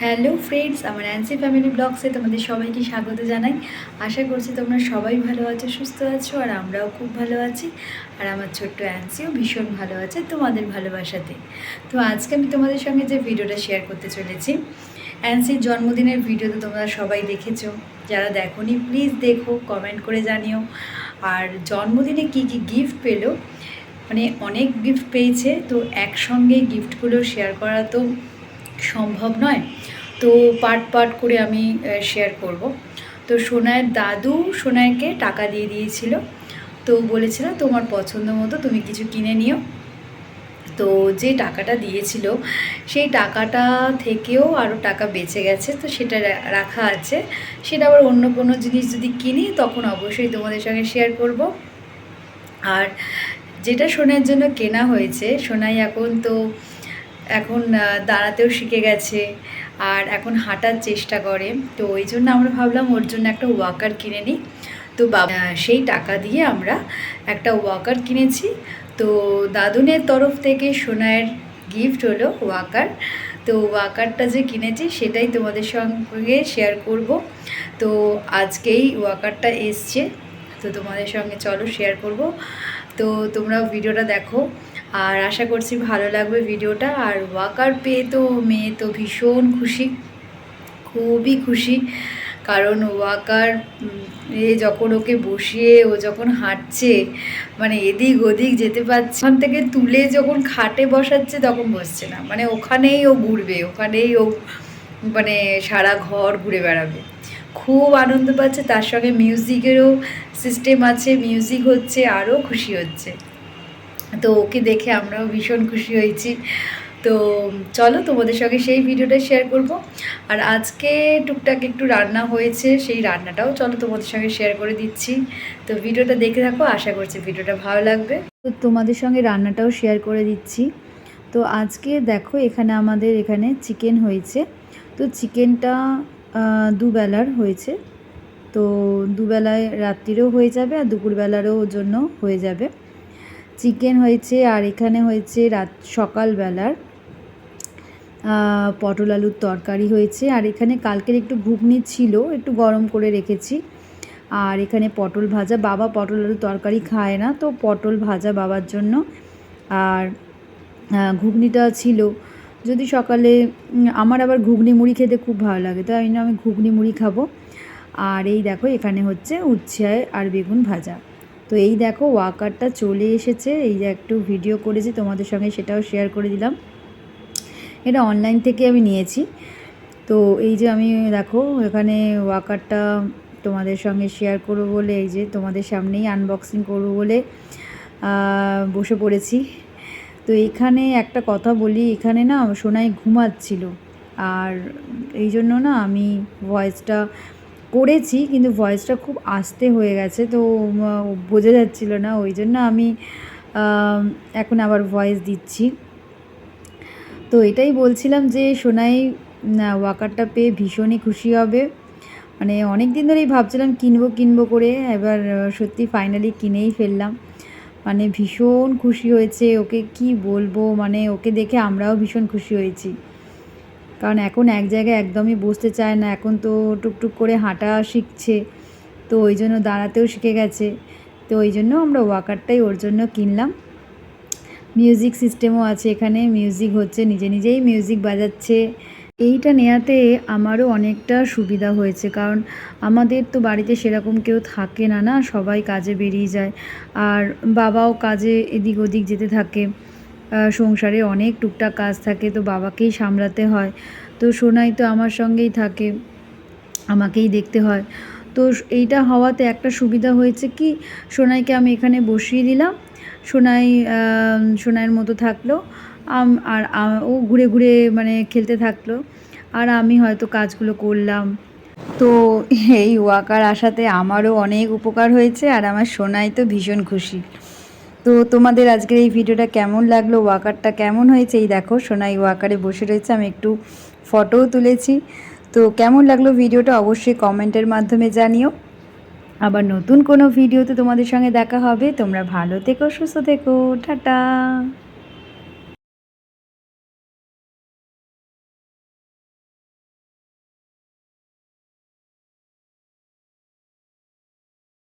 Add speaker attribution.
Speaker 1: Hello friends, আমার অ্যান্সি family ব্লগসে তোমাদের সবাইকে স্বাগত জানাই। আশা করছি তোমরা সবাই ভালো আছো, সুস্থ আছো, আর আমরাও খুব ভালো আছি। আর আমার ছোট্ট অ্যান্সিও ভীষণ ভালো আছে তোমাদের ভালোবাসাতে। তো আজকে আমি তোমাদের সঙ্গে যে ভিডিওটা শেয়ার করতে চলেছি, অ্যান্সির জন্মদিনের ভিডিও তো তোমরা সবাই দেখেছ। যারা দেখোনি প্লিজ দেখো কমেন্ট করে জানিও। আর জন্মদিনে কি কি গিফট পেল? মানে অনেক গিফট পেয়েছে, তো একসঙ্গে গিফটগুলো শেয়ার করা তো সম্ভব নয়। তো পার্ট পার্ট করে আমি শেয়ার করব। তো সোনায়ের দাদু সোনায়কে টাকা দিয়ে দিয়েছিল। তো বলেছিল, তোমার পছন্দ মতো তুমি কিছু কিনে নিও। তো যে টাকাটা দিয়েছিল, সেই টাকাটা থেকেও আরও টাকা বেঁচে গেছে। তো সেটা রাখা আছে। সেটা আবার অন্য কোনো জিনিস যদি কিনি, তখন অবশ্যই তোমাদের সঙ্গে শেয়ার করব। আর যেটা সোনার জন্য কেনা হয়েছে, সোনাই এখন তো এখন দাঁড়াতেও শিখে গেছে আর এখন হাঁটার চেষ্টা করে। তো ওই জন্য আমরা ভাবলাম ওর জন্য একটা ওয়াকার কিনে নিই। তো বাবা সেই টাকা দিয়ে আমরা একটা ওয়াকার কিনেছি। তো দাদুনের তরফ থেকে সোনায়ের গিফট হলো ওয়াকার তো ওয়াকারটা যে কিনেছি সেটাই তোমাদের সঙ্গে শেয়ার করব। তো আজকেই ওয়াকারটা এসছে। তো তোমাদের সঙ্গে চলো শেয়ার করব। তো তোমরা ভিডিওটা দেখো। আর আশা করছি ভালো লাগবে ভিডিওটা। আর ওয়াকার পেয়ে তো মেয়ে তো ভীষণ খুশি, খুবই খুশি। কারণ ওয়াকার এ যখন ওকে বসিয়ে, ও যখন হাঁটছে মানে এদিক ওদিক যেতে পারছে, ওখান থেকে তুলে যখন খাটে বসাচ্ছে, তখন বসছে না। মানে ওখানেই ও ঘুরবে, ওখানেই ও মানে সারা ঘর ঘুরে বেড়াবে। খুব আনন্দ পাচ্ছে, তার সঙ্গে মিউজিকেরও সিস্টেম আছে মিউজিক হচ্ছে, আরও খুশি হচ্ছে। তো ওকে দেখে আমরাও ভীষণ খুশি হয়েছি। তো চলো তোমাদের সঙ্গে সেই ভিডিওটা শেয়ার করব। আর আজকে টুকটাক একটু রান্না হয়েছে, সেই রান্নাটাও চলো তোমাদের সঙ্গে শেয়ার করে দিচ্ছি। তো ভিডিওটা দেখে থাকো, আশা করছি ভিডিওটা ভালো লাগবে। তো তোমাদের সঙ্গে রান্নাটাও শেয়ার করে দিচ্ছি। তো আজকে দেখো এখানে আমাদের এখানে চিকেন হয়েছে। তো চিকেনটা দুবেলার হয়েছে। তো দুবেলায় রাত্রিরেও হয়ে যাবে আর দুপুরবেলারও জন্য হয়ে যাবে। চিকেন হয়েছে আর এখানে হয়েছে রাত, সকালবেলার পটল আলুর তরকারি হয়েছে। আর এখানে কালকের একটু ঘুগনি ছিল, একটু গরম করে রেখেছি। আর এখানে পটল ভাজা, বাবা পটল আলুর তরকারি খায় না, তো পটল ভাজা বাবার জন্য। আর ঘুগনিটা ছিল। যদি সকালে আমার আবার ঘুগনি মুড়ি খেতে খুব ভালো লাগে তো না আমি ঘুগনি মুড়ি খাব। আর এই দেখো, এখানে হচ্ছে উচ্ছে আর বেগুন ভাজা। তো এই দেখো ওয়াকারটা চলে এসেছে। এই যে একটু ভিডিও করেছি, তোমাদের সঙ্গে সেটাও শেয়ার করে দিলাম। এটা অনলাইন থেকে আমি নিয়েছি। তো এই যে আমি, দেখো, এখানে ওয়াকারটা তোমাদের সঙ্গে শেয়ার করব বলে, এই যে তোমাদের সামনেই আনবক্সিং করব বলে বসে পড়েছি। তো এখানে একটা কথা বলি, এখানে না সোনাই ঘুমাচ্ছিল। আর এই জন্য না আমি ভয়েসটা করেছি, কিন্তু ভয়েসটা খুব আস্তে হয়ে গেছে, তো বোঝা যাচ্ছিল না। ওই জন্য আমি এখন আবার ভয়েস দিচ্ছি। তো এটাই বলছিলাম যে, সোনাই ওয়াকারটা পেয়ে ভীষণই খুশি হবে। মানে অনেক দিন ধরেই ভাবছিলাম কিনবো কিনবো করে, এবার সত্যি ফাইনালি কিনেই ফেললাম। মানে ভীষণ খুশি হয়েছে, ওকে কি বলব মানে ওকে দেখে আমরাও ভীষণ খুশি হয়েছি। কারণ এখন এক জায়গায় একদমই বসতে চায় না, এখন তো টুকটুক করে হাঁটা শিখছে, তো ওই জন্য দাঁড়াতেও শিখে গেছে, তো ওই জন্য আমরা ওয়াকারটাই ওর জন্য কিনলাম। মিউজিক সিস্টেমও আছে এখানে, মিউজিক হচ্ছে, নিজে নিজেই মিউজিক বাজাচ্ছে। এইটা নেওয়াতে আমারও অনেকটা সুবিধা হয়েছে, কারণ আমাদের তো বাড়িতে সেরকম কেউ থাকে না না? সবাই কাজে বেরিয়ে যায়, আর বাবাও কাজে এদিক ওদিক যেতে থাকে। সংসারে অনেক টুকটাক কাজ থাকে, তো বাবাকেই সামলাতে হয়। তো সোনাই তো আমার সঙ্গেই থাকে, আমাকেই দেখতে হয়। তো এইটা হওয়াতে একটা সুবিধা হয়েছে কি, সোনাইকে আমি এখানে বসিয়ে দিলাম। সোনাই সোনাইয়ের মতো থাকল আর ও ঘুরে ঘুরে মানে খেলতে থাকল, আর আমি হয়তো কাজগুলো করলাম। তো এই ওয়াকার আসাতে আমারও অনেক উপকার হয়েছে, আর আমার সোনাই তো ভীষণ খুশি। তো তোমাদের আজকের এই ভিডিওটা কেমন লাগল? ওয়াকারটা কেমন হয়েছে? এই দেখো সোনাই ওয়াকারে বসে রয়েছে, আমি একটু ফটোও তুলেছি। তো কেমন লাগল ভিডিওটা? অবশ্যই কমেন্টের মাধ্যমে জানিও। আবার নতুন কোনো ভিডিওতে তোমাদের সঙ্গে দেখা হবে। তোমরা ভালো থেকো, সুস্থ থেকো। টাটা!